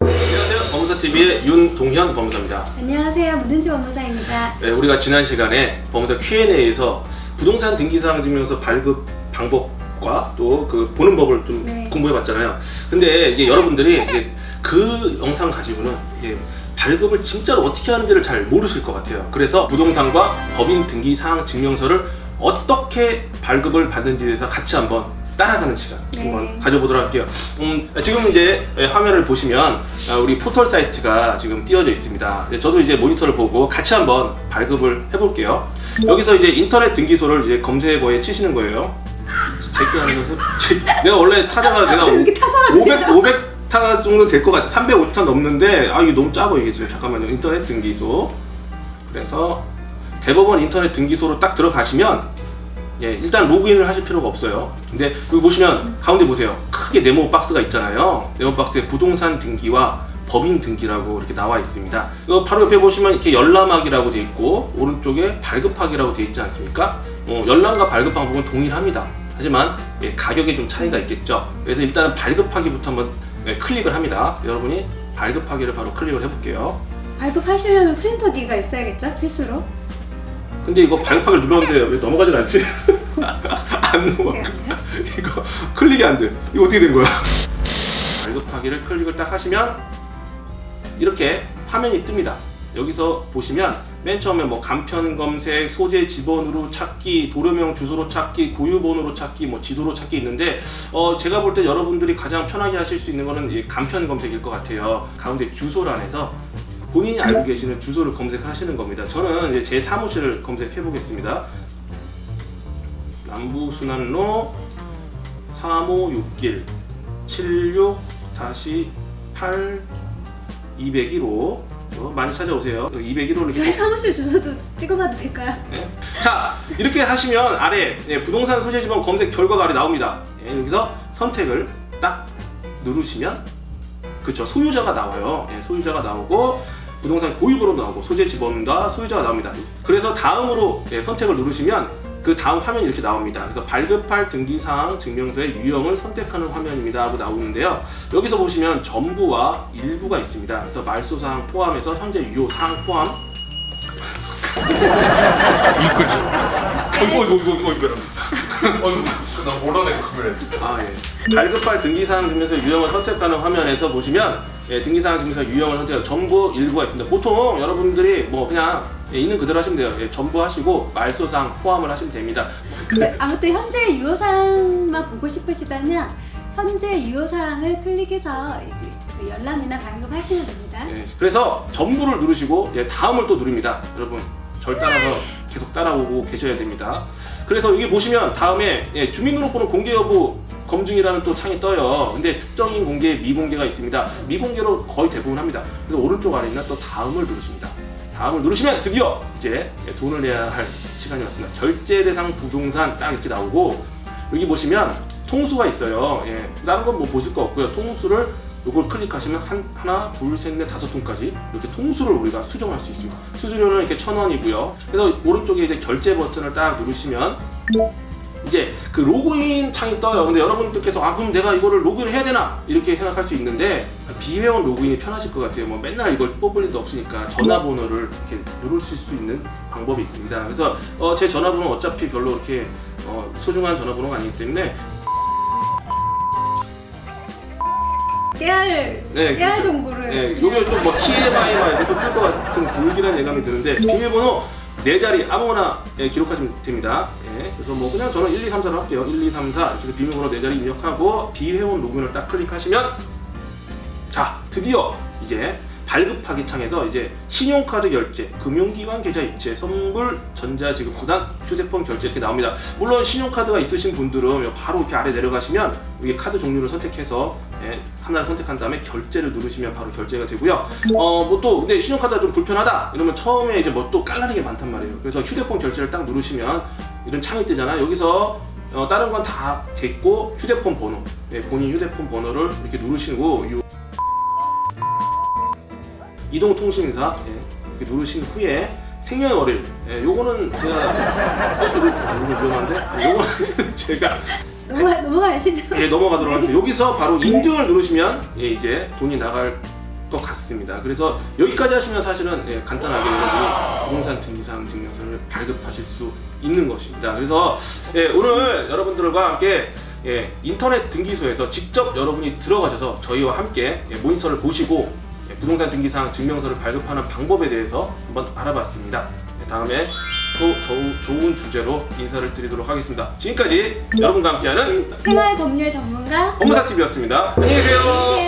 안녕하세요. 법무사TV의 윤동현 법무사입니다. 안녕하세요. 무든지 법무사입니다. 네, 우리가 지난 시간에 법무사 Q&A에서 부동산 등기사항 증명서 발급 방법과 또 그 보는 법을 좀 네. 공부해봤잖아요. 근데 이게 여러분들이 이제 그 영상 가지고는 이게 발급을 진짜로 어떻게 하는지를 잘 모르실 것 같아요. 그래서 부동산과 법인 등기사항 증명서를 어떻게 발급을 받는지에 대해서 같이 한번 따라가는 시간 네. 한번 가져보도록 할게요. 음, 지금 이제 화면을 보시면 아, 우리 포털 사이트가 지금 띄워져 있습니다. 네, 저도 이제 모니터를 보고 같이 한번 발급을 해볼게요. 여기서 이제 인터넷 등기소를 이제 검색어에 치시는 거예요. 제끼 하는 것은 제- 내가 원래 타자가 내가 이렇게 타사가 500 500 타 정도 될 것 같아. 350타 넘는데 아 이게 너무 작아 이게 지금 잠깐만요. 인터넷 등기소. 그래서 대법원 인터넷 등기소로 딱 들어가시면 예, 일단 로그인을 하실 필요가 없어요. 근데 여기 보시면 가운데 보세요. 크게 네모 박스가 있잖아요. 네모 박스에 부동산 등기와 법인 등기라고 이렇게 나와 있습니다. 이거 바로 옆에 보시면 이렇게 열람하기라고 돼 있고 오른쪽에 발급하기라고 돼 있지 않습니까? 어, 열람과 발급 방법은 동일합니다. 하지만 예, 가격에 좀 차이가 있겠죠. 그래서 일단은 발급하기부터 한번 예, 클릭을 합니다. 여러분이 발급하기를 바로 클릭을 해볼게요. 발급하시려면 프린터기가 있어야겠죠? 필수로. 근데 이거 발급하기를 눌렀는데 왜 넘어가질 않지? 안 넘어가. 이거 클릭이 안 돼. 이거 어떻게 된 거야? 발급하기를 클릭을 딱 하시면 이렇게 화면이 뜹니다. 여기서 보시면 맨 처음에 뭐 간편 검색, 소재 지번으로 찾기, 도료명 주소로 찾기, 고유번호로 찾기, 뭐 지도로 찾기 있는데 어 제가 볼 때 여러분들이 가장 편하게 하실 수 있는 거는 이 간편 검색일 것 같아요. 가운데 주소란에서 본인이 알고 계시는 주소를 검색하시는 겁니다. 저는 이제 제 사무실을 검색해 보겠습니다. 남부순환로 356길 76 8 201호 어, 많이 찾아오세요. 201호를 저희 사무실 주소도 찍어봐도 될까요? 네. 자 이렇게 하시면 아래 예, 부동산 소재 지번 검색 결과가 아래 나옵니다. 예, 여기서 선택을 딱 누르시면 그쵸 소유자가 나와요. 예, 소유자가 나오고 부동산 고유번호 나오고 소재 지번과 소유자가 나옵니다. 그래서 다음으로 예, 선택을 누르시면 그 다음 화면이 이렇게 나옵니다. 그래서 발급할 등기사항 증명서의 유형을 선택하는 화면입니다 하고 나오는데요. 여기서 보시면 전부와 일부가 있습니다. 그래서 말소사항 포함해서 현재 유효 사항 포함 이끌. 어이구 이거 이거 이거 이거. 어이구 나 몰라내 카메라. 아, 예. 발급할 등기사항 증명서 유형을 선택하는 화면에서 보시면 예, 등기사항 증명서 유형을 선택 전부 일부가 있습니다. 보통 여러분들이 뭐 그냥 예, 있는 그대로 하시면 돼요. 예, 전부 하시고 말소사항 포함을 하시면 됩니다. 근데 아무튼 현재 유효사항만 보고 싶으시다면 현재 유효사항을 클릭해서 이제 그 열람이나 발급하시면 됩니다. 예, 그래서 전부를 누르시고 예, 다음을 또 누릅니다. 여러분 절 따라서 계속 따라오고 계셔야 됩니다. 그래서 여기 보시면 다음에 예, 주민등록번호 공개 여부 검증이라는 또 창이 떠요. 근데 특정인 공개, 미공개가 있습니다. 미공개로 거의 대부분 합니다. 그래서 오른쪽 아래 있는 또 다음을 누르십니다. 다음을 누르시면 드디어 이제 예, 돈을 내야 할 시간이 왔습니다. 결제 대상 부동산 딱 이렇게 나오고 여기 보시면 통수가 있어요. 예, 다른 건 뭐 보실 거 없고요. 통수를 이걸 클릭하시면 한, 하나, 둘, 셋, 넷, 다섯 통까지 이렇게 통수를 우리가 수정할 수 있습니다. 수수료는 이렇게 천 원이고요. 그래서 오른쪽에 이제 결제 버튼을 딱 누르시면 이제 그 로그인 창이 떠요. 근데 여러분들께서 아 그럼 내가 이거를 로그인을 해야 되나 이렇게 생각할 수 있는데 비회원 로그인이 편하실 것 같아요. 뭐 맨날 이걸 뽑을 일도 없으니까 전화번호를 이렇게 누르실 수 있는 방법이 있습니다. 그래서 어, 제 전화번호 어차피 별로 이렇게 어, 소중한 전화번호가 아니기 때문에 깨알 네, 깨알 그렇죠. 정보를 네, 요게 또 뭐 TMI 막 이렇게 또뜰 것 같은 불길한 예감이 드는데 비밀번호 네 자리 아무거나 예, 기록하시면 됩니다. 예, 그래서 뭐 그냥 저는 1, 2, 3, 4로 할게요. 1, 2, 3, 4 이렇게 비밀번호 네 자리 입력하고 비회원 로그인을 딱 클릭하시면 자 드디어 이제 발급하기 창에서 이제 신용카드 결제, 금융기관 계좌 이체, 선불, 전자지급 수단, 휴대폰 결제 이렇게 나옵니다. 물론 신용카드가 있으신 분들은 바로 이렇게 아래 내려가시면 여기 카드 종류를 선택해서 예, 하나를 선택한 다음에 결제를 누르시면 바로 결제가 되고요. 어, 뭐 또 근데 신용카드가 좀 불편하다 이러면 처음에 이제 뭐 또 깔라는 게 많단 말이에요. 그래서 휴대폰 결제를 딱 누르시면 이런 창이 뜨잖아요. 여기서 어, 다른 건다 됐고 휴대폰 번호, 예, 본인 휴대폰 번호를 이렇게 누르시고 요 이동통신사 예, 이렇게 누르신 후에 생년월일 예, 요거는 제가 어, 이거, 아, 이거 위험한데? 예, 요거는 제가 넘어가 넘어가시죠. 예, 넘어가도록 하겠습니다. 여기서 바로 인증을 누르시면 예, 이제 돈이 나갈 것 같습니다. 그래서 여기까지 하시면 사실은 예, 간단하게 여러분이 부동산 등기사항 증명서를 발급하실 수 있는 것입니다. 그래서 예, 오늘 여러분들과 함께 예, 인터넷 등기소에서 직접 여러분이 들어가셔서 저희와 함께 예, 모니터를 보시고 예, 부동산 등기사항 증명서를 발급하는 방법에 대해서 한번 알아봤습니다. 예, 다음에 또 조- 좋은 주제로 인사를 드리도록 하겠습니다. 지금까지 여러분과 함께하는 생활 법률 전문가 업무사 TV였습니다. 안녕히 계세요.